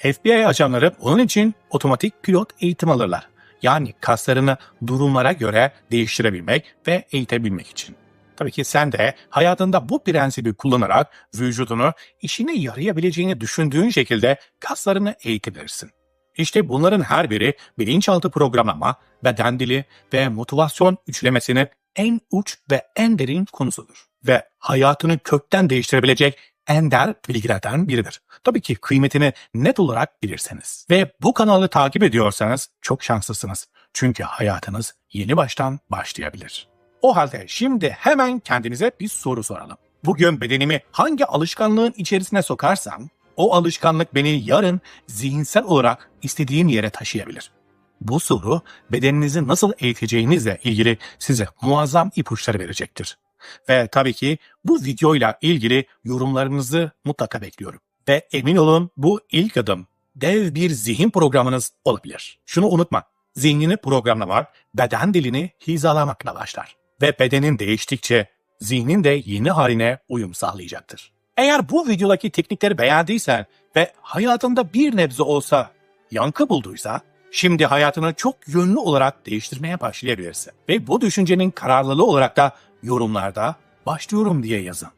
FBI ajanları onun için otomatik pilot eğitim alırlar. Yani kaslarını durumlara göre değiştirebilmek ve eğitebilmek için. Tabii ki sen de hayatında bu prensibi kullanarak vücudunu işine yarayabileceğini düşündüğün şekilde kaslarını eğitebilirsin. İşte bunların her biri bilinçaltı programlama, beden dili ve motivasyon üçlemesinin en uç ve en derin konusudur. Ve hayatını kökten değiştirebilecek ender bilgilerden biridir. Tabii ki kıymetini net olarak bilirseniz. Ve bu kanalı takip ediyorsanız çok şanslısınız. Çünkü hayatınız yeni baştan başlayabilir. O halde şimdi hemen kendinize bir soru soralım. Bugün bedenimi hangi alışkanlığın içerisine sokarsam o alışkanlık beni yarın zihinsel olarak istediğim yere taşıyabilir. Bu soru bedeninizi nasıl eğiteceğinizle ilgili size muazzam ipuçları verecektir. Ve tabii ki bu videoyla ilgili yorumlarınızı mutlaka bekliyorum. Ve emin olun bu ilk adım dev bir zihin programınız olabilir. Şunu unutma. Zihnini programlamak beden dilini hizalamakla başlar. Ve bedenin değiştikçe zihnin de yeni haline uyum sağlayacaktır. Eğer bu videodaki teknikleri beğendiysen ve hayatında bir nebze olsa yankı bulduysa, şimdi hayatını çok yönlü olarak değiştirmeye başlayabilirsin. Ve bu düşüncenin kararlılığı olarak da yorumlarda başlıyorum diye yazın.